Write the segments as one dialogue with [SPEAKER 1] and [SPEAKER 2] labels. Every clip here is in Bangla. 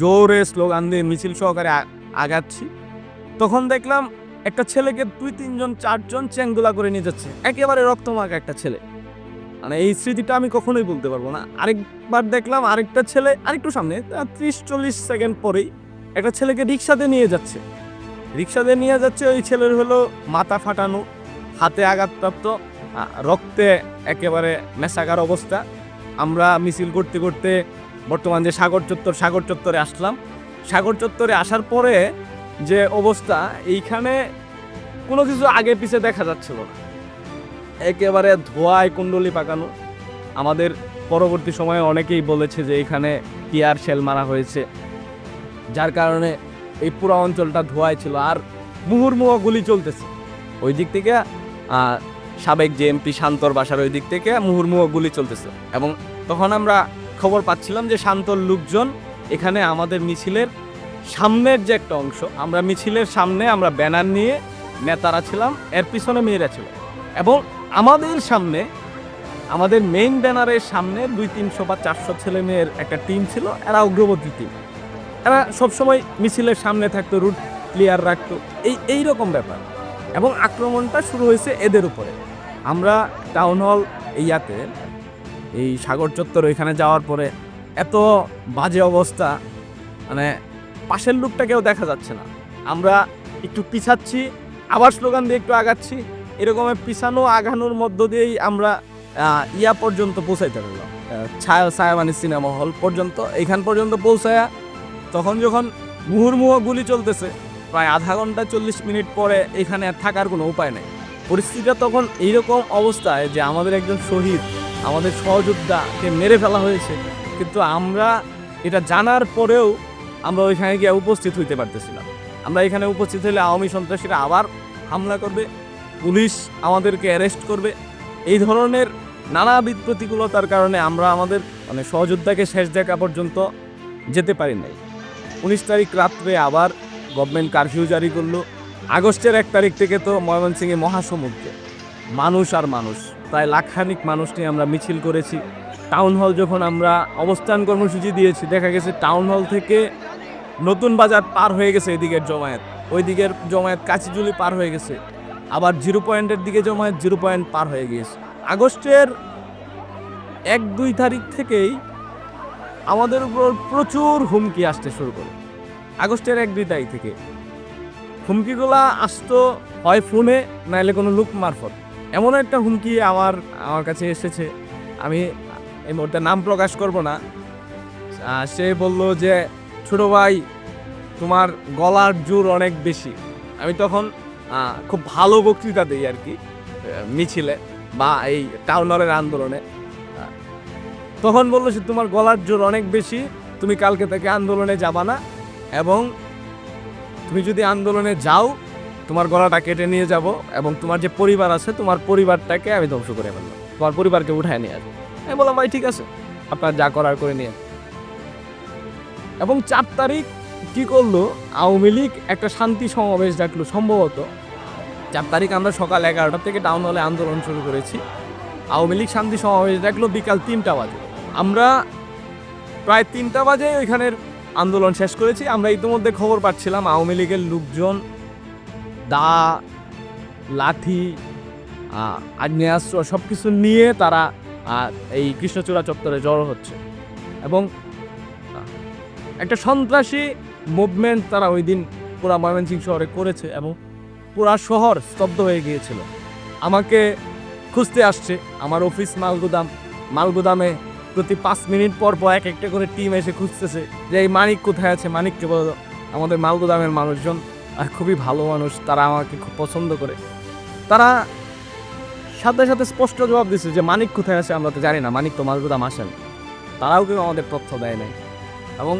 [SPEAKER 1] জোরে স্লোগান দিয়ে মিছিল সহকারে আগাচ্ছি। তখন দেখলাম একটা ছেলেকে দুই, তিনজন, চারজন চ্যাংদোলা করে নিয়ে যাচ্ছে। একেবারে রক্তমাখা একটা ছেলে। মানে এই স্মৃতিটা আমি কখনোই বলতে পারব না। আরেকবার দেখলাম আরেকটা ছেলে আরেকটু সামনে ত্রিশ, চল্লিশ সেকেন্ড পরেই একটা ছেলেকে রিক্সাতে নিয়ে যাচ্ছে। রিক্সাতে নিয়ে যাচ্ছে, ওই ছেলের হলো মাথা ফাটানো, হাতে আঘাতপ্রাপ্ত রক্তে একেবারে মেশাকার অবস্থা। আমরা মিছিল করতে করতে বর্তমান যে সাগর চত্বর, সাগর চত্বরে আসলাম। সাগর চত্বরে আসার পরে যে অবস্থা, এইখানে কোনো কিছু আগে পিছে দেখা যাচ্ছিল না। একেবারে ধোয়ায় কুণ্ডলি পাকানো। আমাদের পরবর্তী সময়ে অনেকেই বলেছে যে এখানে টিয়ার শেল মারা হয়েছে। যার কারণে এই পুরো অঞ্চলটা ধোয়ায় ছিল আর মুহুর্মুহ গুলি চলতেছে। ওই দিক থেকে সাবেক যে এমপি শান্তর বাসার ওই দিক থেকে মুহুর্মুহ গুলি চলতেছে। এবং তখন আমরা খবর পাচ্ছিলাম যে শান্তর লোকজন এখানে আমাদের মিছিলের সামনের যে একটা অংশ, আমরা মিছিলের সামনে আমরা ব্যানার নিয়ে নেতারা ছিলাম, এর পিছনে মেয়েরা ছিল। এবং আমাদের সামনে, আমাদের মেইন ব্যানারের সামনে দুই, তিনশো বা চারশো ছেলে মেয়ের একটা টিম ছিল, এরা অগ্রবর্তী টিম এরা সবসময় মিছিলের সামনে থাকতো রুট ক্লিয়ার রাখতো, এই এই রকম ব্যাপার। এবং আক্রমণটা শুরু হয়েছে এদের উপরে। আমরা টাউন হল ইয়াতে এই সাগর চত্বর ওইখানে যাওয়ার পরে এত বাজে অবস্থা মানে পাশের লোকটাকেও দেখা যাচ্ছে না। আমরা একটু পিছাচ্ছি, আবার স্লোগান দিয়ে একটু আগাচ্ছি, এরকম পিছানো আগানোর মধ্য দিয়েই আমরা ইয়া পর্যন্ত পৌঁছাইতে পারলাম। ছায়া ছায়াবানি সিনেমা হল পর্যন্ত, এইখান পর্যন্ত পৌঁছায়া তখন যখন মুহুর্মুহ গুলি চলতেছে, প্রায় আধা ঘণ্টা চল্লিশ মিনিট পরে এখানে থাকার কোনো উপায় নেই। পরিস্থিতিটা তখন এইরকম অবস্থায় যে আমাদের একজন শহীদ আমাদের সহযোদ্ধাকে মেরে ফেলা হয়েছে। কিন্তু আমরা এটা জানার পরেও আমরা ওইখানে গিয়ে উপস্থিত হইতে পারতেছিলাম। আমরা এখানে উপস্থিত হলে আওয়ামী সন্ত্রাসীরা আবার হামলা করবে, পুলিশ আমাদেরকে অ্যারেস্ট করবে। এই ধরনের নানাবিধ প্রতিকূলতার কারণে আমরা আমাদের মানে সহযোদ্ধাকে শেষ দেখা পর্যন্ত যেতে পারি নাই। উনিশ তারিখ রাত্রে আবার গভর্নমেন্ট কারফিউ জারি করল। আগস্টের এক তারিখ থেকে তো ময়মনসিংহে মহাসমুদ্রে। মানুষ আর মানুষ। প্রায় লাখখানিক মানুষ নিয়ে আমরা মিছিল করেছি। টাউন হল যখন আমরা অবস্থান কর্মসূচি দিয়েছি, দেখা গেছে টাউন হল থেকে নতুন বাজার পার হয়ে গেছে এদিকের জমায়েত। ওই দিকের জমায়েত কাচিজুলি পার হয়ে গেছে। আবার জিরো পয়েন্টের দিকে জমায়েত জিরো পয়েন্ট পার হয়ে গিয়েছে। আগস্টের এক দুই তারিখ থেকেই আমাদের উপর প্রচুর হুমকি আসতে শুরু করে। আগস্টের এক দুই তারিখ থেকে। হুমকিগুলা আসতো হয় ফোনে, নাইলে কোনো লুক মারফত। এমন একটা হুমকি আমার আমার কাছে এসেছে। আমি এই মুহূর্তে নাম প্রকাশ করব না। সে বলল যে, ছোট ভাই, তোমার গলার জোর অনেক বেশি। আমি তখন খুব ভালো বক্তৃতা দিই আর কি মিছিলে বা এই টাউন হলের আন্দোলনে তখন বলল যে, তোমার গলার জোর অনেক বেশি, তুমি কালকে থেকে আন্দোলনে যাবা না এবং তুমি যদি আন্দোলনে যাও তোমার গলাটা কেটে নিয়ে যাব এবং তোমার যে পরিবার আছে, তোমার পরিবারটাকে আমি ধ্বংস করে ফেললাম তোমার পরিবারকে উঠায় নিয়ে আসব। আমি বললাম, ভাই, ঠিক আছে, আপনার যা করার করে নিয়ে এবং চার তারিখ কি করল? আওয়ামী লীগ একটা শান্তি সমাবেশ ডাকলো সম্ভবত। চার তারিখ আমরা সকাল এগারোটা থেকে টাউন হলে আন্দোলন শুরু করেছি। আওয়ামী লীগ শান্তি সমাবেশ ডাকলো বিকাল তিনটা বাজে। আমরা প্রায় তিনটা বাজে ওইখানের আন্দোলন শেষ করেছি। আমরা ইতিমধ্যে খবর পাচ্ছিলাম আওয়ামী লীগের লোকজন দা, লাঠি আগ্নেয়াস্ত্র সব কিছু নিয়ে তারা এই কৃষ্ণচূড়া চত্বরে জড়ো হচ্ছে। এবং একটা সন্ত্রাসী মুভমেন্ট তারা ওই দিন পুরা ময়মনসিংহ শহরে করেছে এবং পুরা শহর স্তব্ধ হয়ে গিয়েছিল। আমাকে খুঁজতে আসছে, আমার অফিস মালগুদাম, মালগুদামে প্রতি পাঁচ মিনিট পর পর এক একটা করে টিম এসে খুঁজতেছে যে এই মানিক কোথায় আছে, মানিককে বলো, আমাদের মালগুদামের মানুষজন। আর খুবই ভালো মানুষ, তারা আমাকে খুব পছন্দ করে। তারা সাথে সাথে স্পষ্ট জবাব দিচ্ছে যে মানিক কোথায় আছে আমরা তো জানি না, মানিক তো মালগুদাম আসেন। তারাও কেউ আমাদের তথ্য দেয় নাই। এবং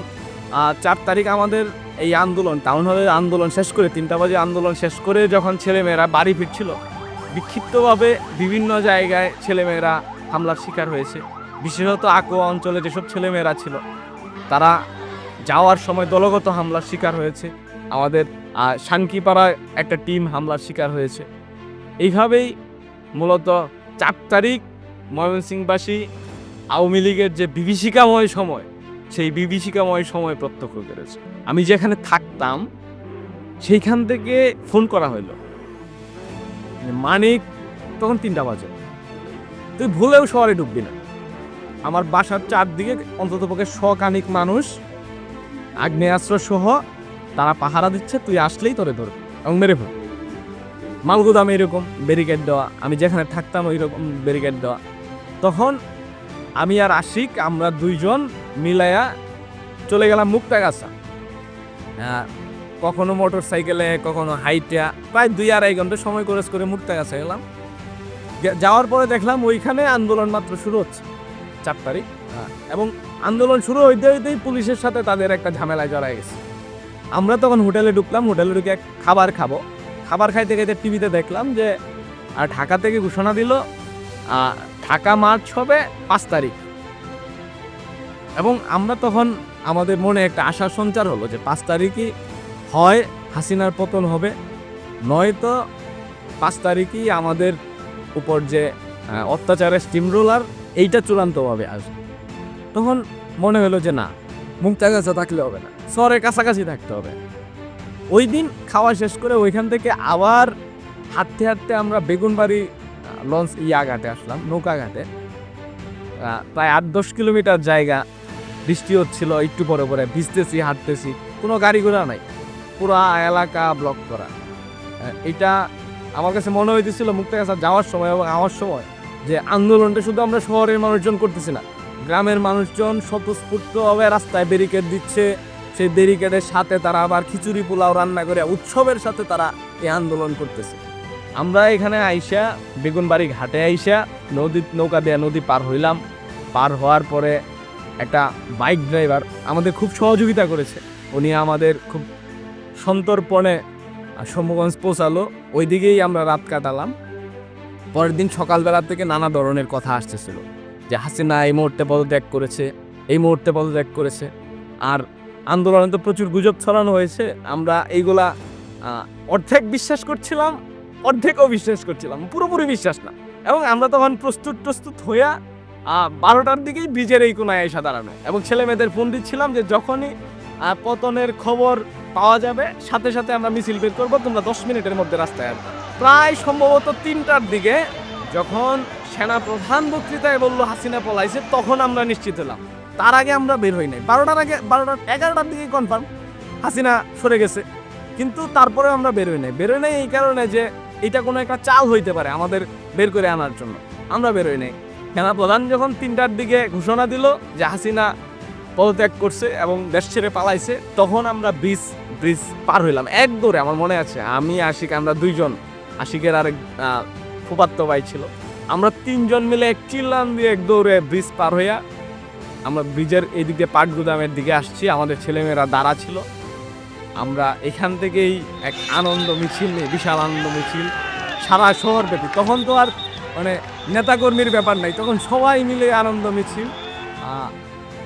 [SPEAKER 1] চার তারিখ আমাদের এই আন্দোলন টাউন হলের আন্দোলন শেষ করে তিনটা বাজে আন্দোলন শেষ করে যখন ছেলেমেয়েরা বাড়ি ফিরছিল, বিক্ষিপ্তভাবে বিভিন্ন জায়গায় ছেলেমেয়েরা হামলার শিকার হয়েছে। বিশেষত আকোয়া অঞ্চলে যেসব ছেলেমেয়েরা ছিল, তারা যাওয়ার সময় দলগত হামলার শিকার হয়েছে। আমাদের আহ, শানকিপাড়ায় একটা টিম হামলার শিকার হয়েছে। এইভাবেই মূলত চার তারিখ ময়মনসিংহবাসী আওয়ামী লীগের যে বিভীষিকাময় সময় সেই বিভীষিকাময় সময় প্রত্যক্ষ করেছে। আমি যেখানে থাকতাম সেইখান থেকে ফোন করা হইল। মানিক তখন তিনটা বাজে। তুই ভুলেও শহরে ঢুকবি না। আমার বাসার চারদিকে অন্তত পক্ষে শকানিক মানুষ আগ্নেয়াস্ত্র সহ তারা পাহারা দিচ্ছে, তুই আসলেই তোরে ধর এবং মেরে ফেল মালগুদামে এরকম ব্যারিকেড দেওয়া, আমি যেখানে থাকতাম ওই রকম ব্যারিকেড দেওয়া। তখন আমি আর আশিক, আমরা দুইজন মিলাইয়া চলে গেলাম মুক্তাগাছা। কখনো মোটর সাইকেলে কখনো হাইটা, প্রায় দুই আড়াই ঘণ্টা সময় খরচ করে মুক্তাগাছা গেলাম। যাওয়ার পরে দেখলাম ওইখানে আন্দোলন মাত্র শুরু হচ্ছে, চার তারিখ। এবং আন্দোলন শুরু হইতে হইতেই পুলিশের সাথে তাদের একটা ঝামেলায় জড়াই গেছে। আমরা তখন হোটেলে ঢুকলাম, হোটেলে ঢুকে খাবার খাব। খাবার খাইতে খাইতে টিভিতে দেখলাম যে আর ঢাকা থেকে ঘোষণা দিল ঢাকা মার্চ হবে পাঁচ তারিখ। এবং আমরা তখন আমাদের মনে একটা আশা সঞ্চার হলো যে, পাঁচ তারিখই হয়, হাসিনার পতন হবে। নয়তো পাঁচ তারিখই আমাদের উপর যে অত্যাচারের স্টিম রোলার এইটা চূড়ান্তভাবে আসবে। তখন মনে হলো যে, না, মুক্তাগাছা থাকলে হবে না। শহরের কাছাকাছি থাকতে হবে। ওই দিন খাওয়া শেষ করে ওইখান থেকে আবার হাঁটতে হাঁটতে আমরা বেগুনবাড়ি লঞ্চ ইয়া ঘাটে আসলাম নৌকা ঘাটে প্রায় আট দশ কিলোমিটার জায়গা, বৃষ্টি হচ্ছিল, একটু পরে পরে ভিজতেছি, হাঁটতেছি, কোনো গাড়ি ঘোড়া নাই, পুরা এলাকা ব্লক করা। এটা আমার কাছে মনে হইতেছিল মুক্তাগাছা যাওয়ার সময় এবং আমার সময়, যে আন্দোলনটা শুধু আমরা শহরের মানুষজন করতেছি না, গ্রামের মানুষজন স্বতঃস্ফূর্তভাবে রাস্তায় ব্যারিকেড দিচ্ছে সেই ব্যারিকেডের সাথে তারা আবার খিচুড়ি পোলাও রান্না করে উৎসবের সাথে তারা এই আন্দোলন করতেছে। আমরা এখানে আইসা বেগুনবাড়ি ঘাটে আইসা নদী নৌকা দিয়ে নদী পার হইলাম। পার হওয়ার পরে একটা বাইক ড্রাইভার আমাদের খুব সহযোগিতা করেছে। উনি আমাদের খুব সন্তর্পণে আহ, শম্ভুগঞ্জ পৌঁছালো। ওই দিকেই আমরা রাত কাটালাম। পরের দিন সকালবেলা থেকে নানা ধরনের কথা আসতেছিল। যে হাসিনা এই মুহূর্তে পদত্যাগ করেছে এই মুহূর্তে পদত্যাগ করেছে। আর আন্দোলনে তো প্রচুর গুজব ছড়ানো হয়েছে। আমরা এইগুলা অর্ধেক বিশ্বাস করছিলাম, অর্ধেকও বিশ্বাস করছিলাম, পুরোপুরি বিশ্বাস না। এবং আমরা তখন প্রস্তুত প্রস্তুত হইয়া বারোটার দিকেই ব্রিজের এই কোনায় এসে দাঁড়ানো। এবং ছেলে মেয়েদের ফোন দিচ্ছিলাম যে যখনই পতনের খবর পাওয়া যাবে, সাথে সাথে আমরা মিছিল বের করব, তোমরা দশ মিনিটের মধ্যে রাস্তায় আসবে। প্রায় সম্ভবত তিনটার দিকে যখন সেনা প্রধান বক্তৃতায় বলল, হাসিনা পলাইছে, তখন আমরা নিশ্চিত হলাম। তার আগে আমরা বের হই নাই। বারোটার আগে বারোটার এগারোটার দিকে কনফার্ম হাসিনা সরে গেছে। কিন্তু তারপরে আমরা বের হই নাই। বের হই নাই এই কারণে যে এটা কোনো একটা চাল হইতে পারে আমাদের বের করে আনার জন্য। আমরা বের হই নাই। সেনা প্রধান যখন তিনটার দিকে ঘোষণা দিল যে হাসিনা পদত্যাগ করছে এবং দেশ ছেড়ে পালাইছে, তখন আমরা ব্রিজ ব্রিজ পার হইলাম। এক দৌড়ে আমার মনে আছে, আমি, আশিক, আমরা দুইজন। আশিকের আরেক ফুপাত্ত ভাই ছিল। আমরা তিনজন মিলে এক চিল্লান দিয়ে এক দৌড়ে ব্রিজ পার হইয়া আমরা ব্রিজের এই দিক এদিকে পাটগুদামের দিকে আসছি আমাদের ছেলেমেয়েরা দাঁড়া ছিল। আমরা এখান থেকেই এক আনন্দ মিছিল নিয়ে বিশাল আনন্দ মিছিল সারা শহর ব্যাপী তখন তো আর মানে নেতাকর্মীর ব্যাপার নাই তখন সবাই মিলে আনন্দ মিছিল।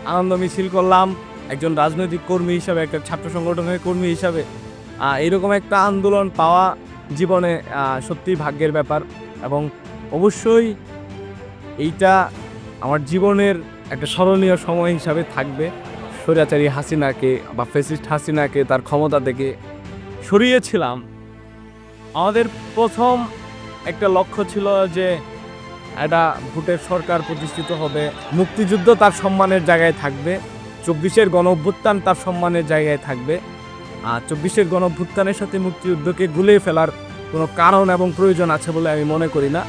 [SPEAKER 1] আনন্দ মিছিল করলাম একজন রাজনৈতিক কর্মী হিসাবে একটা ছাত্র সংগঠনের কর্মী হিসাবে। এরকম একটা আন্দোলন পাওয়া জীবনে আহ, সত্যিই ভাগ্যের ব্যাপার। এবং অবশ্যই এইটা আমার জীবনের একটা স্মরণীয় সময় হিসাবে থাকবে। স্বৈরাচারী হাসিনাকে বা ফেসিস্ট হাসিনাকে তার ক্ষমতা থেকে সরিয়েছিলাম। আমাদের প্রথম একটা লক্ষ্য ছিল যে একটা ভোটের সরকার প্রতিষ্ঠিত হবে। মুক্তিযুদ্ধ তার সম্মানের জায়গায় থাকবে। চব্বিশের গণ অভ্যুত্থান তার সম্মানের জায়গায় থাকবে। আর চব্বিশের গণ অভ্যুত্থানের সাথে মুক্তিযুদ্ধকে গুলিয়ে ফেলার কোনো কারণ এবং প্রয়োজন আছে বলে আমি মনে করি না।